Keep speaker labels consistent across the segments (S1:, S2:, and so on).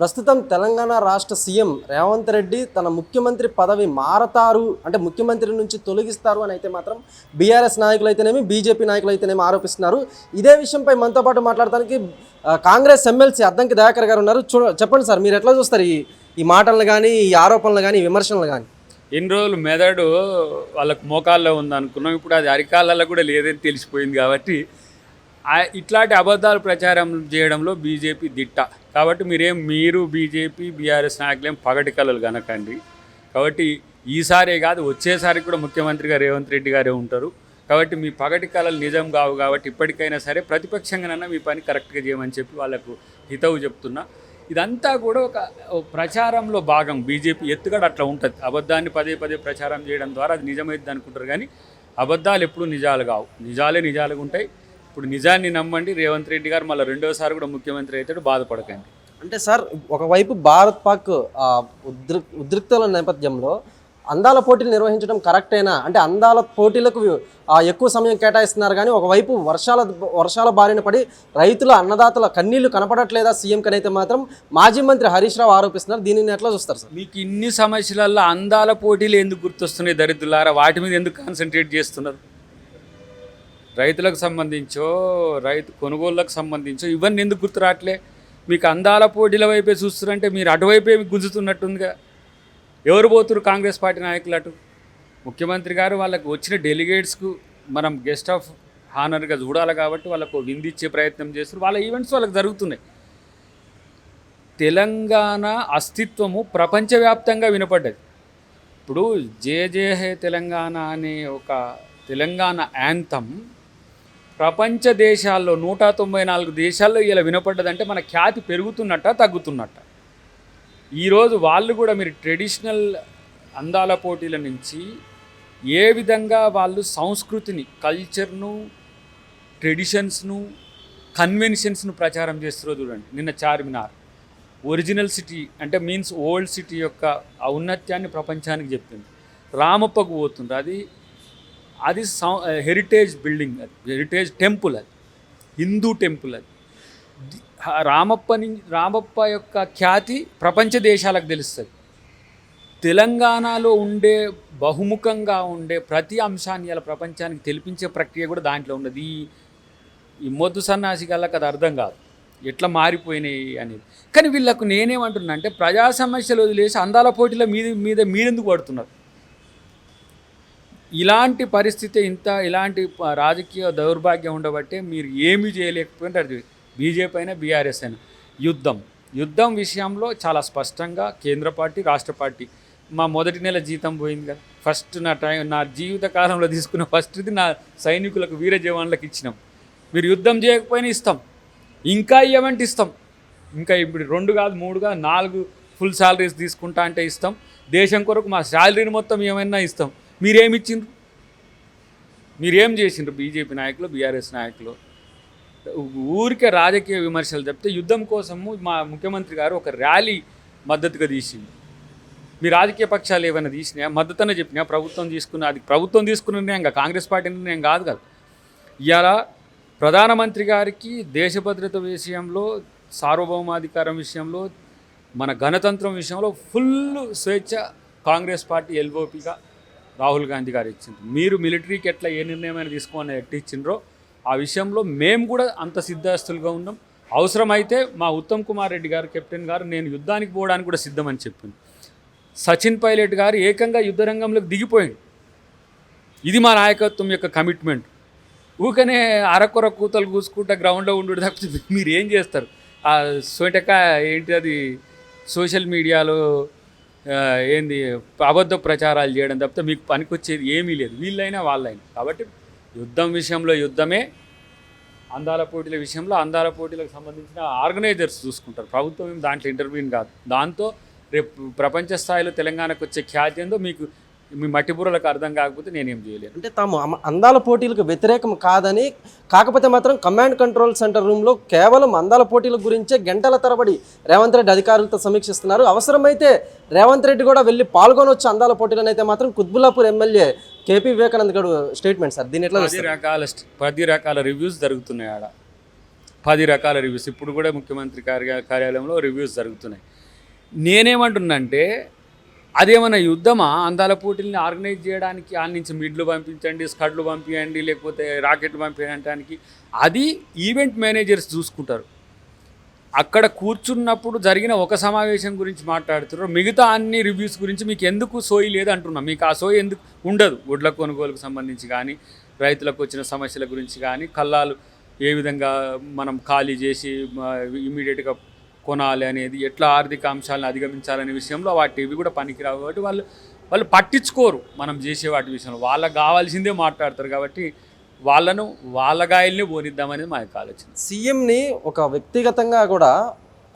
S1: ప్రస్తుతం తెలంగాణ రాష్ట్ర సీఎం రేవంత్ రెడ్డి తన ముఖ్యమంత్రి పదవి మారతారు అంటే ముఖ్యమంత్రి నుంచి తొలగిస్తారు అని అయితే మాత్రం బీఆర్ఎస్ నాయకులు అయితేనేమి బీజేపీ నాయకులు అయితేనేమి ఆరోపిస్తున్నారు. ఇదే విషయంపై మనతో పాటు మాట్లాడడానికి కాంగ్రెస్ ఎమ్మెల్సీ అద్దంకి దయాకర్ గారు ఉన్నారు. చూ చెప్పండి సార్ మీరు ఎట్లా చూస్తారు ఈ ఈ మాటలను కానీ ఈ ఆరోపణలు కానీ విమర్శలు కానీ
S2: ఎన్ని రోజులు మెదడు వాళ్ళకు మోకాల్లో ఉంది అనుకున్నాం ఇప్పుడు అది అరికాలలో కూడా లేదని తెలిసిపోయింది కాబట్టి ఇట్లాంటి అబద్ధాలు ప్రచారం చేయడంలో బీజేపీ దిట్ట. కాబట్టి మీరేం మీరు బీజేపీ బీఆర్ఎస్ నాయకులేం పగటి కళలు కనకండి కాబట్టి ఈసారే కాదు వచ్చేసారి కూడా ముఖ్యమంత్రిగా రేవంత్ రెడ్డి గారే ఉంటారు. కాబట్టి మీ పగటి కళలు నిజం కావు కాబట్టి ఇప్పటికైనా సరే ప్రతిపక్షంగానన్నా మీ పని కరెక్ట్గా చేయమని చెప్పి వాళ్ళకు హితవు చెప్తున్నా. ఇదంతా కూడా ఒక ప్రచారంలో భాగం. బీజేపీ ఎత్తుగడ అట్లా ఉంటుంది. అబద్ధాన్ని పదే పదే ప్రచారం చేయడం ద్వారా అది నిజమైంది అనుకుంటారు కానీ అబద్ధాలు ఎప్పుడూ నిజాలు కావు. నిజాలే నిజాలుగా ఉంటాయి. ఇప్పుడు నిజాన్ని నమ్మండి రేవంత్ రెడ్డి గారు మళ్ళీ రెండోసారి కూడా ముఖ్యమంత్రి అవుతాడు బాధపడకండి.
S1: అంటే సార్ ఒకవైపు భారత్ పాక్ ఆ, ఉద్రి ఉద్రిక్తల నేపథ్యంలో అందాల పోటీలు నిర్వహించడం కరెక్టేనా? అంటే అందాల పోటీలకు ఎక్కువ సమయం కేటాయిస్తున్నారు కానీ ఒకవైపు వర్షాల వర్షాల బారిన పడి రైతుల అన్నదాతల కన్నీళ్ళు కనపడట్లేదా సీఎం కనైతే మాత్రం మాజీ మంత్రి హరీష్ రావు ఆరోపిస్తున్నారు. దీనిని ఎట్లా చూస్తారు సార్?
S2: మీకు ఇన్ని సమస్యలలో అందాల పోటీలు ఎందుకు గుర్తొస్తున్నాయి దరిద్రులారా? వాటి మీద ఎందుకు కాన్సన్ట్రేట్ చేస్తున్నారు? రైతులకు సంబంధించో రైతు కొనుగోళ్ళకు సంబంధించో ఇవన్నీ ఎందుకు గుర్తు రావట్లే? మీకు అందాల పోటీల వైపే చూస్తున్నారంటే మీరు అటువైపే గుంజుతున్నట్టుందిగా. ఎవరు పోతున్నారు కాంగ్రెస్ పార్టీ నాయకులు అటు? ముఖ్యమంత్రి గారు వాళ్ళకు వచ్చిన డెలిగేట్స్కు మనం గెస్ట్ ఆఫ్ హానర్గా చూడాలి కాబట్టి వాళ్ళకు విందిచ్చే ప్రయత్నం చేస్తారు వాళ్ళ ఈవెంట్స్ వాళ్ళకి జరుగుతున్నాయి. తెలంగాణ అస్తిత్వము ప్రపంచవ్యాప్తంగా వినపడ్డది. ఇప్పుడు జే జే హే తెలంగాణ అనే ఒక తెలంగాణ యాంతం ప్రపంచ దేశాల్లో నూట తొంభై నాలుగు దేశాల్లో ఇలా వినపడ్డదంటే మన ఖ్యాతి పెరుగుతున్నట్ట తగ్గుతున్నట్ట. ఈరోజు వాళ్ళు కూడా మీరు ట్రెడిషనల్ అందాల పోటీల నుంచి ఏ విధంగా వాళ్ళు సంస్కృతిని కల్చర్ను ట్రెడిషన్స్ను కన్వెన్షన్స్ను ప్రచారం చేస్తారో చూడండి. నిన్న చార్మినార్. ఒరిజినల్ సిటీ అంటే మీన్స్ ఓల్డ్ సిటీ యొక్క ఔన్నత్యాన్ని ప్రపంచానికి చెప్తుంది. రామప్పకు పోతుంది అది అది సం- హెరిటేజ్ బిల్డింగ్ అది హెరిటేజ్ టెంపుల్ అది హిందూ టెంపుల్ అది. రామప్ప రామప్ప యొక్క ఖ్యాతి ప్రపంచ దేశాలకు తెలుస్తుంది. తెలంగాణలో ఉండే బహుముఖంగా ఉండే ప్రతి అంశాన్ని ఇలా ప్రపంచానికి తెలిపించే ప్రక్రియ కూడా దాంట్లో ఉన్నది. ఈ ఈ మొద్దు సన్నాసి గల్లకి అది అర్థం కాదు. ఎట్లా మారిపోయినాయి అనేది. కానీ వీళ్ళకు నేనేమంటున్నా అంటే ప్రజా సమస్యలు వదిలేసి అందాల పోటీల మీద మీద మీరెందుకు పడుతున్నారు? ఇలాంటి పరిస్థితి ఇంత ఇలాంటి రాజకీయ దౌర్భాగ్యం ఉండబట్టే మీరు ఏమీ చేయలేకపోయింటే బీజేపీ అయినా బీఆర్ఎస్ అయినా. యుద్ధం. యుద్ధం విషయంలో చాలా స్పష్టంగా కేంద్ర పార్టీ రాష్ట్ర పార్టీ. మా మొదటి నెల జీతం పోయింది కదా. ఫస్ట్ నా టైం నా జీవిత కాలంలో తీసుకున్న ఫస్ట్ది నా సైనికులకు వీర జవాన్లకు ఇచ్చినాం. మీరు యుద్ధం చేయకపోయినా ఇస్తాం. ఇంకా ఇవ్వమంటే ఇస్తాం. ఇంకా ఇప్పుడు రెండు కాదు మూడు కాదు నాలుగు ఫుల్ శాలరీస్ తీసుకుంటా అంటే ఇస్తాం. దేశం కొరకు మా శాలరీని మొత్తం ఏమైనా ఇస్తాం. మీరేమి ఇచ్చిండ్రు? మీరేం చేసిండ్రు? బీజేపీ నాయకులు బీఆర్ఎస్ నాయకులు? ఊరికే రాజకీయ విమర్శలు చెప్తే యుద్ధం కోసము మా ముఖ్యమంత్రి గారు ఒక ర్యాలీ మద్దతుగా తీసింది మీ రాజకీయ పక్షాలు ఏమైనా తీసినా మద్దతున చెప్పినా? ప్రభుత్వం తీసుకున్న అది ప్రభుత్వం తీసుకున్న నిర్ణయం కాంగ్రెస్ పార్టీ నిర్ణయం కాదు కదా. ఇలా ప్రధానమంత్రి గారికి దేశ భద్రత విషయంలో సార్వభౌమాధికారం విషయంలో మన గణతంత్రం విషయంలో ఫుల్ స్వేచ్ఛ కాంగ్రెస్ పార్టీ ఎల్ఓపిగా రాహుల్ గాంధీ గారు ఇచ్చింది మీరు మిలిటరీకి ఎట్లా ఏ నిర్ణయమైనా తీసుకోమని ఎట్టి ఇచ్చిండ్రో ఆ విషయంలో మేము కూడా అంత సిద్ధాస్తులుగా ఉన్నాం. అవసరమైతే మా ఉత్తమ్ కుమార్ రెడ్డి గారు కెప్టెన్ గారు నేను యుద్ధానికి పోవడానికి కూడా సిద్ధమని చెప్పింది సచిన్ పైలట్ గారు ఏకంగా యుద్ధ రంగంలోకి దిగిపోయింది ఇది మా నాయకత్వం యొక్క కమిట్మెంట్. ఊకనే అరకొర కూతలు కూసుకుంటా గ్రౌండ్లో ఉండు తప్పితే మీరు ఏం చేస్తారు? ఆ సోటక ఏంటి అది? సోషల్ మీడియాలో ఏంది అబద్ధ ప్రచారాలు చేయడం తప్పితే మీకు పనికొచ్చేది ఏమీ లేదు. వీళ్ళైనా వాళ్ళైనా. కాబట్టి యుద్ధం విషయంలో యుద్ధమే అందాల పోటీల విషయంలో అందాల పోటీలకు సంబంధించిన ఆర్గనైజర్స్ చూసుకుంటారు. ప్రభుత్వం దాంట్లో ఇంటర్వ్యూని కాదు. దాంతో రేపు ప్రపంచ స్థాయిలో తెలంగాణకు వచ్చే ఖ్యాతి ఏందో మీకు మీ మట్టి బుర్రలకు అర్థం కాకపోతే నేనేం చేయలేను.
S1: అంటే తాము అందాల పోటీలకు వ్యతిరేకం కాదని కాకపోతే మాత్రం కమాండ్ కంట్రోల్ సెంటర్ రూమ్లో కేవలం అందాల పోటీల గురించే గంటల తరబడి రేవంత్ రెడ్డి అధికారులతో సమీక్షిస్తున్నారు. అవసరమైతే రేవంత్ రెడ్డి కూడా వెళ్ళి పాల్గొనవచ్చు అందాల పోటీలను అయితే మాత్రం కుత్బుల్లాపూర్ ఎమ్మెల్యే కేపీ వివేకానంద్ గడు స్టేట్మెంట్ సార్. దీని ఎట్లా
S2: పది రకాల పది రకాల రివ్యూస్ జరుగుతున్నాయి ఆడ. పది రకాల రివ్యూస్ ఇప్పుడు కూడా ముఖ్యమంత్రి కార్య కార్యాలయంలో రివ్యూస్ జరుగుతున్నాయి. నేనేమంటున్నంటే అదేమన్నా యుద్ధమా? అందాల పోటీల్ని ఆర్గనైజ్ చేయడానికి ఆ నుంచి మిడ్లు పంపించండి స్కడ్లు పంపించండి లేకపోతే రాకెట్లు పంపించడానికి అది ఈవెంట్ మేనేజర్స్ చూసుకుంటారు. అక్కడ కూర్చున్నప్పుడు జరిగిన ఒక సమావేశం గురించి మాట్లాడుతున్నారు. మిగతా అన్ని రివ్యూస్ గురించి మీకు ఎందుకు సోయి లేదు అంటున్నా. మీకు ఆ సోయి ఎందుకు ఉండదు. వడ్ల కొనుగోలుకు సంబంధించి కానీ రైతులకు వచ్చిన సమస్యల గురించి కానీ కల్లాలు ఏ విధంగా మనం ఖాళీ చేసి ఇమీడియట్గా కొనాలి అనేది ఎట్లా ఆర్థిక అంశాలను అధిగమించాలనే విషయంలో వాటి ఇవి కూడా పనికిరావు. కాబట్టి వాళ్ళు వాళ్ళు పట్టించుకోరు మనం చేసే వాటి విషయంలో. వాళ్ళకి కావాల్సిందే మాట్లాడతారు కాబట్టి వాళ్ళను వాళ్ళ గాయల్ని పోనిద్దామనేది మా యొక్క ఆలోచన.
S1: సీఎంని ఒక వ్యక్తిగతంగా కూడా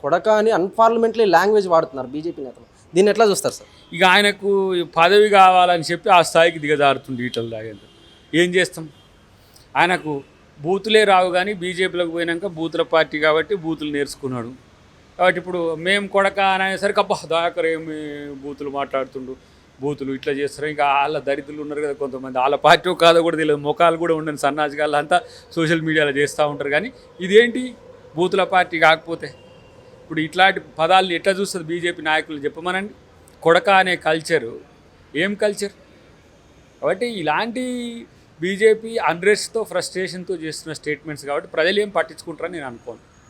S1: కొడక అని అన్పార్లమెంటరీ లాంగ్వేజ్ వాడుతున్నారు బీజేపీ నేతలు. దీన్ని ఎట్లా చూస్తారు సార్?
S2: ఇక ఆయనకు పదవి కావాలని చెప్పి ఆ స్థాయికి దిగజారుతుంది ఈటలు తాగేందుకు ఏం చేస్తాం? ఆయనకు బూతులే రావు కానీ బీజేపీలోకి పోయినాక బూతుల పార్టీ కాబట్టి బూతులు నేర్చుకున్నాడు. కాబట్టి ఇప్పుడు మేము కొడక అని అనేసరికి అబ్బా దయాకర్ ఏమి బూతులు మాట్లాడుతుండు. బూతులు ఇట్లా చేస్తారు. ఇంకా వాళ్ళ దరిద్రులు ఉన్నారు కదా కొంతమంది. వాళ్ళ పార్టీ కాదో కూడా తెలియదు. ముఖాలు కూడా ఉండని సన్నాసి అంతా సోషల్ మీడియాలో చేస్తూ ఉంటారు. కానీ ఇదేంటి? బూతుల పార్టీ కాకపోతే. ఇప్పుడు ఇట్లాంటి పదాలను ఎట్లా చూస్తుంది బీజేపీ నాయకులు చెప్పమనండి? కొడక అనే కల్చరు ఏం కల్చర్? కాబట్టి ఇలాంటి బీజేపీ అన్రెస్ట్తో ఫ్రస్ట్రేషన్తో చేస్తున్న స్టేట్మెంట్స్ కాబట్టి ప్రజలు ఏం పట్టించుకుంటారని నేను అనుకోను.